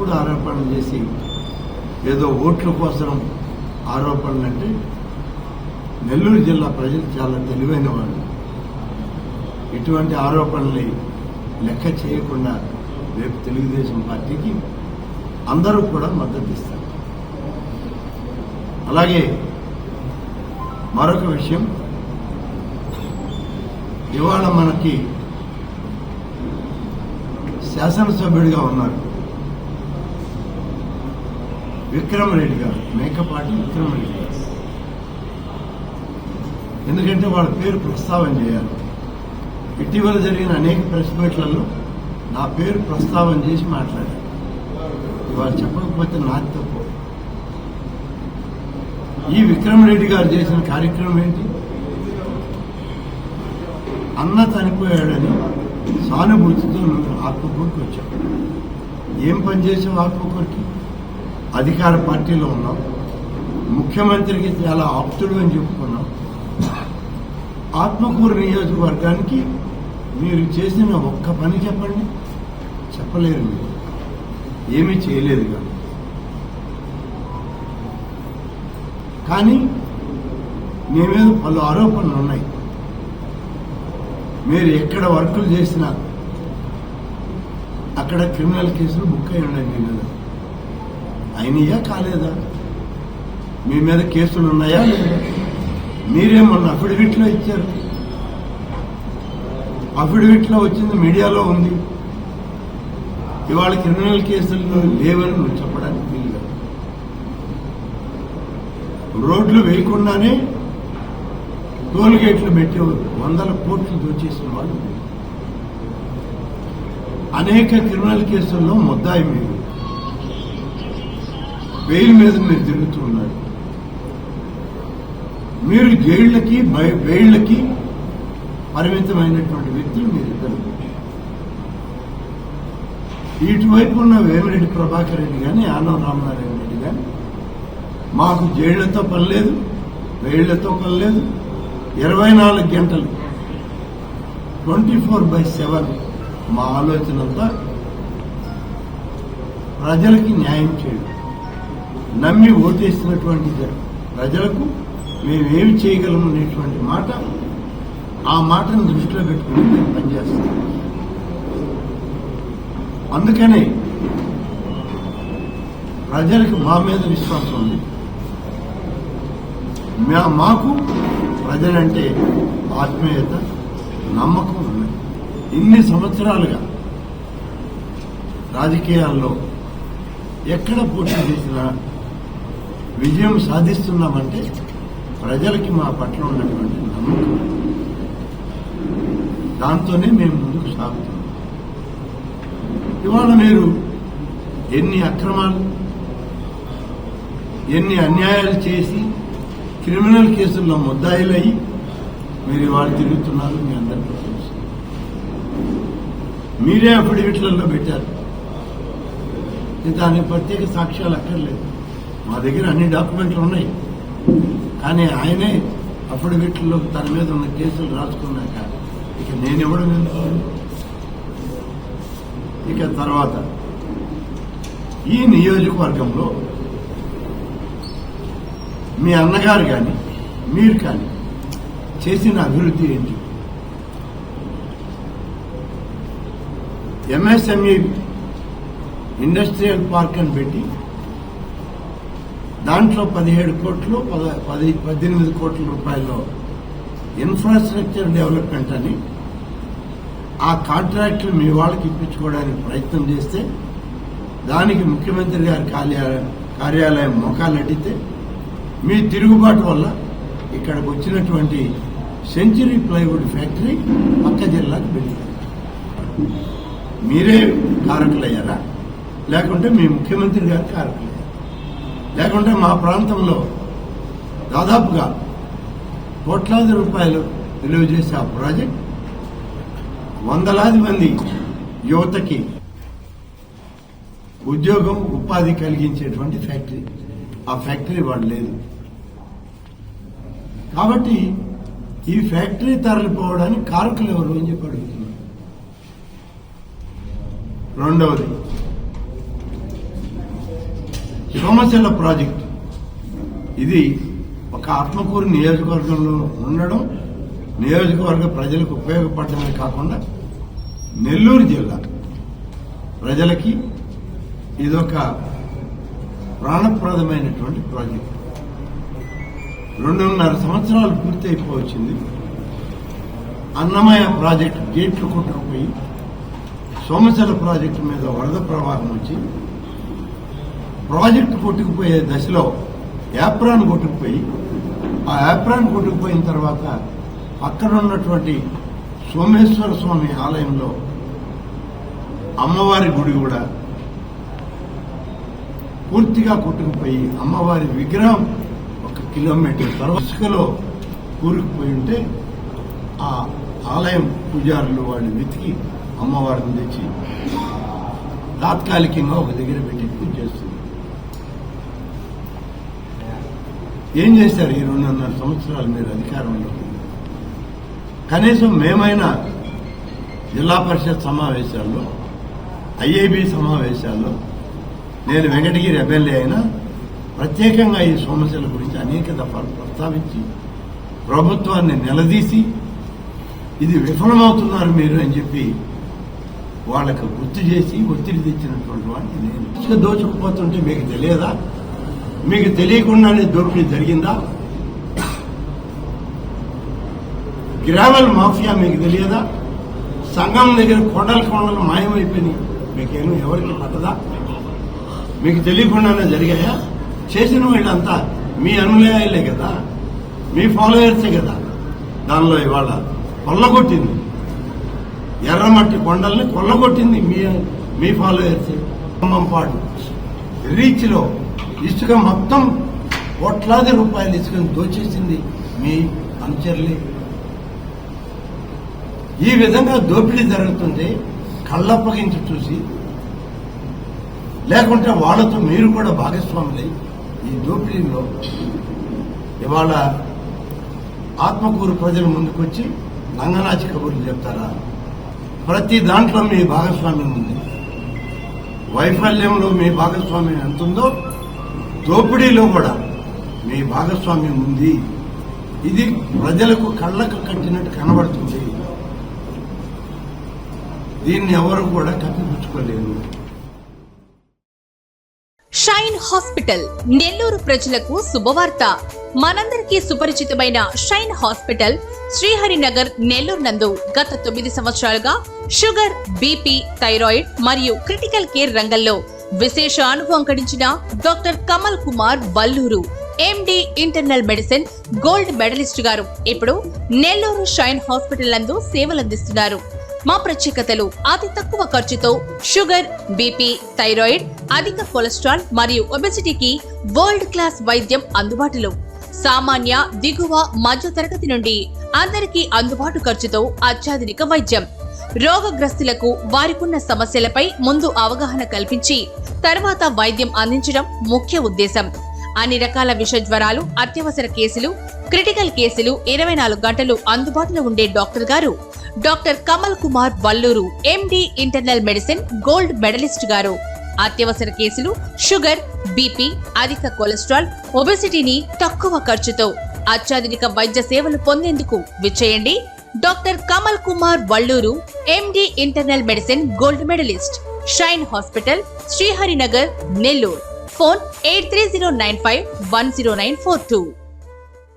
తప్పుడు ఆరోపణలు చేసి ఏదో ఓట్ల కోసం ఆరోపణలు అంటే నెల్లూరు జిల్లా ప్రజలు చాలా తెలివైన వాళ్ళు. ఇటువంటి ఆరోపణల్ని లెక్క చేయకుండా రేపు తెలుగుదేశం పార్టీకి అందరూ కూడా మద్దతు ఇస్తారు. అలాగే మరొక విషయం ఇవాళ మనకి శాసనసభ్యుడిగా ఉన్నారు. విక్రమ్ రెడ్డి గారు మేకపాటి విక్రమ్ రెడ్డి గారు. ఎందుకంటే వాళ్ళ పేరు ప్రస్తావన చేయాలి. ఇటీవల జరిగిన అనేక ప్రెస్ మీట్లలో నా పేరు ప్రస్తావన చేసి మాట్లాడారు. ఇవాళ చెప్పకపోతే నాకు తప్పు. ఈ విక్రమరెడ్డి గారు చేసిన కార్యక్రమం ఏంటి? అన్న చనిపోయాడని సానుభూతితో నువ్వు ఆత్మకూరుకి వచ్చావు ఏం పని చేసావు ఆత్మకూరికి అధికార పార్టీలో ఉన్నాం. ముఖ్యమంత్రికి చాలా ఆప్తుడు అని చెప్పుకున్నాం. ఆత్మకూరు నియోజకవర్గానికి మీరు చేసిన ఒక్క పని చెప్పండి? చెప్పలేరు మీరు. ఏమీ చేయలేదు కానీ మీ మీద పలు ఆరోపణలు ఉన్నాయి. మీరు ఎక్కడ వర్కులు చేసినా అక్కడ క్రిమినల్ కేసులు బుక్ అయ్యి ఉన్నాయి మీ అయినయా కాలేదా? మీ మీద కేసులు ఉన్నాయా? లేదా మీరే మొన్న అఫిడవిట్లో ఇచ్చారు? అఫిడవిట్లో వచ్చింది మీడియాలో ఉంది. ఇవాళ క్రిమినల్ కేసుల్లో లేవని నువ్వు చెప్పడానికి వీలుగా రోడ్లు వేయకుండానే టోల్ గేట్లు వందల కోట్లు దోచేసిన వాళ్ళు. అనేక క్రిమినల్ కేసుల్లో ముద్దాయి మీరు. బెయిల్ మీద మీరు తిరుగుతూ ఉన్నారు. మీరు జైళ్ళకి బయ- బెయిళ్ళకి పరిమితమైనటువంటి వ్యక్తులు మీరిద్దరు ఇటువైపు ఉన్న వేమిరెడ్డి ప్రభాకర్ రెడ్డి కానీ ఆనవ రామనారాయణ రెడ్డి కానీ మాకు జైళ్ళతో పని లేదు వేళ్ళతో పని లేదు ఇరవై నాలుగు గంటలు ట్వంటీ ఫోర్ బై సెవెన్ మా ఆలోచన అంతా ప్రజలకి న్యాయం చేయడం. నమ్మి ఓటేసినటువంటి ప్రజలకు మేమేమి చేయగలము అనేటువంటి మాట ఆ మాటను దృష్టిలో పెట్టుకుని మేము పనిచేస్తాం. అందుకనే ప్రజలకు మా మీద విశ్వాసం ఉంది. మాకు ప్రజలంటే ఆత్మీయత నమ్మకం ఉంది. ఇన్ని సంవత్సరాలుగా రాజకీయాల్లో ఎక్కడ పోటీ చేసినా విజయం సాధిస్తున్నామంటే ప్రజలకి మా పట్ల ఉన్నటువంటి నమ్మకం. దాంతోనే మేము ముందుకు సాగుతున్నాం. ఇవాళ మీరు ఎన్ని అక్రమాలు ఎన్ని అన్యాయాలు చేసి క్రిమినల్ కేసుల్లో ముద్దాయిలయ్యి మీరు ఇవాళ తిరుగుతున్నారు మీ అందరికీ తెలుసు మీరే అఫిడవిట్లలో పెట్టారు. దానికి ప్రత్యేక సాక్ష్యాలు అక్కర్లేదు. మా దగ్గర అన్ని డాక్యుమెంట్లు ఉన్నాయి కానీ ఆయనే అఫిడవిట్లో తన మీద ఉన్న కేసులు రాసుకున్నాక ఇక నేను ఇవ్వడం ఎందుకు? ఇక తర్వాత ఈ నియోజకవర్గంలో మీ అన్నగారు కానీ మీరు కానీ చేసిన అభివృద్ధి ఏంటి ఎంఎస్ఎంఈ ఇండస్ట్రియల్ పార్క్ అని పెట్టి దాంట్లో పదిహేడు కోట్లు పద- పది పద్దెనిమిది కోట్ల రూపాయలు ఇన్ఫ్రాస్ట్రక్చర్ డెవలప్మెంట్ అని ఆ కాంట్రాక్టులు మీ వాళ్ళకి ఇప్పించుకోవడానికి ప్రయత్నం చేస్తే దానికి ముఖ్యమంత్రి గారి కార్యాలయం కార్యాలయం మోకాలు అడిగితే మీ తిరుగుబాటు వల్ల ఇక్కడికి వచ్చినటువంటి సెంచరీ ప్లైవుడ్ ఫ్యాక్టరీ పక్క జిల్లాకు వెళ్ళింది. మీరే కారకులయ్యారా? లేకుంటే మీ ముఖ్యమంత్రి గారు కారకులయ్యారు లేకుంటే మా ప్రాంతంలో దాదాపుగా కోట్లాది రూపాయలు విలువ చేసే ఆ ప్రాజెక్ట్ వందలాది మంది యువతకి ఉద్యోగం ఉపాధి కలిగించేటువంటి ఫ్యాక్టరీ. ఆ ఫ్యాక్టరీ వాడు లేదు. కాబట్టి ఈ ఫ్యాక్టరీ తరలిపోవడానికి కారకులు ఎవరు అని చెప్పి అడుగుతున్నారు. రెండవది సోమశిల ప్రాజెక్ట్. ఇది ఒక ఆత్మకూరు నియోజకవర్గంలో ఉండడం నియోజకవర్గ ప్రజలకు ఉపయోగపడడమే కాకుండా నెల్లూరు జిల్లా ప్రజలకి ఇదొక ప్రాణప్రదమైనటువంటి ప్రాజెక్ట్. రెండున్నర సంవత్సరాలు పూర్తి అయిపోవచ్చింది అన్నమయ్య ప్రాజెక్టు గేట్లు కొట్టుకుపోయి సోమశల ప్రాజెక్టు మీద వరద ప్రవాహం వచ్చి ప్రాజెక్టు కొట్టుకుపోయే దశలో యాప్రాన్ కొట్టుకుపోయి ఆ యాప్రాన్ కొట్టుకుపోయిన తర్వాత అక్కడ ఉన్నటువంటి సోమేశ్వర స్వామి ఆలయంలో అమ్మవారి గుడి కూడా పూర్తిగా కొట్టుకుపోయి అమ్మవారి విగ్రహం ఒక కిలోమీటర్ తర్వాత ఇసుకలో కూరుకుపోయి ఉంటే ఆ ఆలయం పూజారులు వాళ్ళు వెతికి అమ్మవారిని తెచ్చి తాత్కాలికంగా ఒక దగ్గర పెట్టి ఏం చేశారు ఈ రెండున్నర సంవత్సరాలు మీరు అధికారంలో? కనీసం మేమైనా జిల్లా పరిషత్ సమావేశాల్లో ఐఏబీ సమావేశాల్లో నేను వెంకటగిరి ఎమ్మెల్యే అయినా ప్రత్యేకంగా ఈ సమస్యల గురించి అనేక దఫాలు ప్రస్తావించి ప్రభుత్వాన్ని నిలదీసి ఇది విఫలమవుతున్నారు మీరు అని చెప్పి వాళ్ళకు గుర్తు చేసి ఒత్తిడి తెచ్చినటువంటి వాడిని నేను. దోచుకుపోతుంటే మీకు తెలియదా? మీకు తెలియకుండానే దోపిడీ జరిగిందా? గ్రావెల్ మాఫియా మీకు తెలియదా? సంఘం దగ్గర కొండలు కొండలు మాయమైపోయినాయి. మీకేమో ఎవరికి పట్టదా? మీకు తెలియకుండానే జరిగాయా? చేసిన వీళ్ళంతా మీ అనుయాయులే కదా? మీ ఫాలోయర్సే కదా? దానిలో ఇవాళ కొల్లగొట్టింది. ఎర్రమట్టి కొండల్ని కొల్లగొట్టింది మీ మీ ఫాలోయర్సే. ఖమ్మంపాడు రీచ్లో ఇసుక మొత్తం కోట్లాది రూపాయలు ఇసుకను దోచేసింది మీ అనుచరులే. ఈ విధంగా దోపిడీ జరుగుతుంటే కళ్ళప్పగించి చూసి. లేకుంటే వాళ్ళతో మీరు కూడా భాగస్వాములై ఈ దోపిడీలో ఇవాళ ఆత్మకూరు ప్రజల ముందుకొచ్చి నంగనాచి కబుర్లు చెప్తారా? ప్రతి దాంట్లో మీ భాగస్వామ్యం ఉంది. వైఫల్యంలో మీ భాగస్వామ్యం ఎంత ఉందో దోపిడీలో కూడా మీ భాగస్వామ్యం ఉంది. ఇది ప్రజలకు కళ్ళకు కట్టినట్టు కనబడుతుంది. దీన్ని ఎవరు కూడా కప్పిపుచ్చుకోలేరు షైన్ హాస్పిటల్ నెల్లూరు ప్రజలకు శుభవార్త. మనందరికీ సుపరిచితమైన షైన్ హాస్పిటల్ శ్రీహరినగర్ నెల్లూరు నందు గత తొమ్మిది సంవత్సరాలుగా షుగర్ బీపీ థైరాయిడ్ మరియు క్రిటికల్ కేర్ రంగంలో విశేష అనుభవం గడించిన doctor Kamal Kumar Valluru MD internal medicine gold medalist garu. ఇప్పుడు నెల్లూరు షైన్ హాస్పిటల్ నందు సేవలందిస్తున్నారు మా ప్రత్యేకతలు అతి తక్కువ ఖర్చుతో షుగర్ బీపీ థైరాయిడ్ అధిక కొలెస్ట్రాల్ మరియు ఒబెసిటీకి వరల్డ్ క్లాస్ వైద్యం అందుబాటులో. సామాన్య దిగువ మధ్య తరగతి నుండి అందరికీ అందుబాటు ఖర్చుతో అత్యాధునిక వైద్యం. రోగగ్రస్తులకు వారికున్న సమస్యలపై ముందు అవగాహన కల్పించి తర్వాత వైద్యం అందించడం ముఖ్య ఉద్దేశం. అన్ని రకాల విష జ్వరాలు అత్యవసర కేసులు క్రిటికల్ కేసులు ఇరవై నాలుగు గంటలు అందుబాటులో ఉండే doctor garu doctor Kamal Kumar Valluru MD internal medicine gold medalist garu. అత్యవసర కేసులు షుగర్ బీపీ అధిక కొలెస్ట్రాల్ ఒబెసిటీని తక్కువ ఖర్చుతో అత్యాధునిక వైద్య సేవలు పొందేందుకు విచ్చేయండి. Doctor Kamal Kumar Valluru MD internal medicine gold medalist shine hospital Sriharinagar Nellore. Phone eight three zero nine five one zero nine four two.